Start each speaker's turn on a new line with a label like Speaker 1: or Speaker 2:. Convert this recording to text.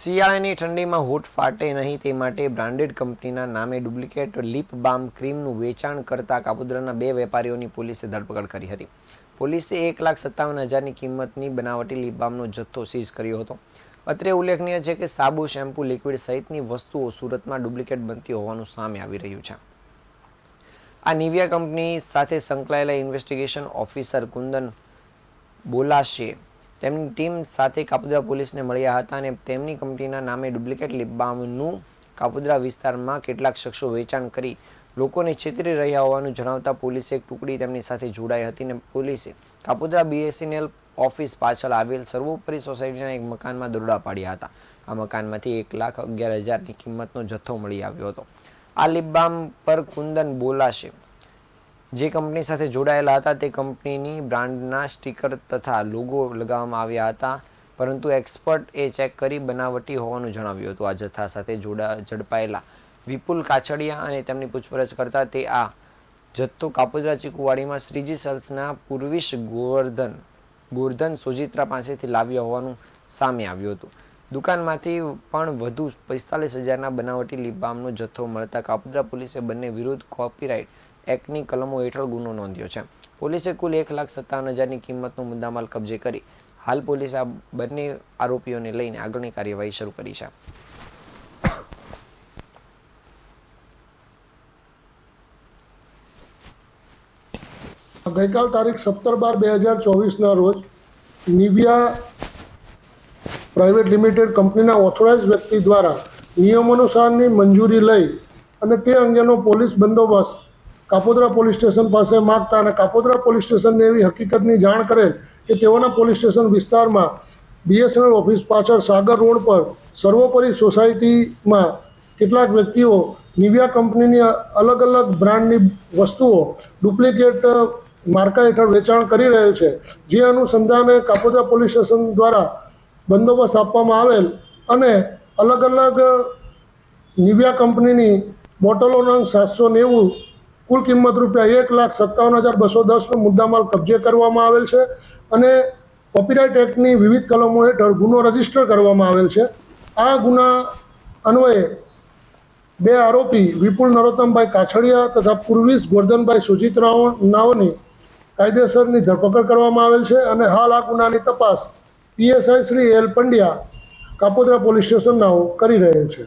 Speaker 1: શિયાળાની ઠંડીમાં હૂટ ફાટે નહીં તે માટે બ્રાન્ડેડ કંપનીના નામે ડુપ્લિકેટ લીપ બામ ક્રીમનું વેચાણ કરતા કાપુદ્રાના બે વેપારીઓની પોલીસે ધરપકડ કરી હતી. પોલીસે એક લાખ સત્તાવન હજારની કિંમતની બનાવટી લીપ બામનો જથ્થો સીઝ કર્યો હતો. અત્રે ઉલ્લેખનીય છે કે સાબુ, શેમ્પૂ, લિક્વિડ સહિતની વસ્તુઓ સુરતમાં ડુપ્લિકેટ બનતી હોવાનું સામે આવી રહ્યું છે. આ નિવિયા કંપની સાથે સંકળાયેલા ઇન્વેસ્ટિગેશન ઓફિસર કુંદન બોલાશે તેમની ટીમ સાથે કાપુદ્રા પોલીસને મળ્યા હતા અને તેમની કંપનીના નામે ડુપ્લિકેટ લિપ કાપુદ્રા વિસ્તારમાં કેટલાક શખ્સો વેચાણ કરી લોકોને છેતરી રહ્યા હોવાનું જણાવતા પોલીસે એક ટુકડી તેમની સાથે જોડાઈ હતી અને પોલીસે કાપોદ્રા બીએસએનએલ ઓફિસ પાછળ આવેલ સર્વોપરી સોસાયટીના એક મકાનમાં દરોડા પાડ્યા હતા. આ મકાનમાંથી એક લાખ અગિયાર હજારની કિંમતનો જથ્થો મળી આવ્યો હતો. આ લિપ પર કુંદન બોલાશે. જે કંપની સાથે જોડાયેલા હતા, તે કંપનીની બ્રાન્ડના સ્ટીકર તથા લોગો લગાવવામાં આવ્યા હતા. પરંતુ એક્સપર્ટ એ ચેક કરી બનાવટી હોવાનું જણાવ્યું હતું. આ જથ્થા સાથે જોડા ઝડપાયેલા વિપુલ કાછડિયા અને તેમની પૂછપરછ કરતા તે આ જથ્થો કાપોદરા ચીકુવાડીમાં શ્રીજી સલ્સના પૂર્વિશ ગોવર્ધન ગોરધન સોજિત્રા પાસેથી લાવ્યા હોવાનું સામે આવ્યું હતું. દુકાનમાંથી પણ વધુ પિસ્તાલીસ હજારના બનાવટી લીપબામનો જથ્થો મળતા કાપોદરા પોલીસે બંને વિરુદ્ધ કોપીરાઇટ એક્ટની કલમો હેઠળ ગુનો નોંધ્યો છે. પોલીસે કુલ એક લાખ સત્તાવન હજારની કિંમતનો મુદ્દામાલ કબજે કરી હાલ પોલીસે આ બંને આરોપીઓને લઈને આગળની કાર્યવાહી શરૂ કરી છે.
Speaker 2: ગઈકાલ તારીખ સત્તર બાર બે હજાર ચોવીસના રોજ નિવિયા પ્રાઇવેટ લિમિટેડ કંપનીના ઓથોરાઇઝ વ્યક્તિ દ્વારા નિયમાનુસારની મંજૂરી લઈ અને તે અંગેનો પોલીસ બંદોબસ્ત કાપોદ્રા પોલીસ સ્ટેશન પાસે માગતા અને કાપોદરા પોલીસ સ્ટેશનને એવી હકીકતની જાણ કરેલ કે તેઓના પોલીસ સ્ટેશન વિસ્તારમાં બીએસએનએલ ઓફિસ પાછળ સાગર રોડ પર સર્વોપરી સોસાયટીમાં કેટલાક વ્યક્તિઓ નિવિયા કંપનીની અલગ અલગ બ્રાન્ડની વસ્તુઓ ડુપ્લિકેટ માર્કા હેઠળ વેચાણ કરી રહેલ છે, જે અનુસંધાને કાપોદરા પોલીસ સ્ટેશન દ્વારા બંદોબસ્ત આપવામાં આવેલ અને અલગ અલગ નિવિયા કંપનીની બોટલોના સાતસો નેવું કુલ કિંમત રૂપિયા એક લાખ સત્તાવન હજાર બસો દસનો મુદ્દામાલ કબજે કરવામાં આવેલ છે અને કોપીરાઇટ એક્ટની વિવિધ કલમો હેઠળ ગુનો રજિસ્ટર કરવામાં આવેલ છે. આ ગુના અન્વયે બે આરોપી વિપુલ નરોત્તમભાઈ કાછડિયા તથા પૂર્વીશ ગોરધનભાઈ સુજીત નાઓની કાયદેસરની ધરપકડ કરવામાં આવેલ છે અને હાલ આ ગુનાની તપાસ PSI Shri L Pandya Kapodra police સ્ટેશનનાઓ કરી રહેલ છે.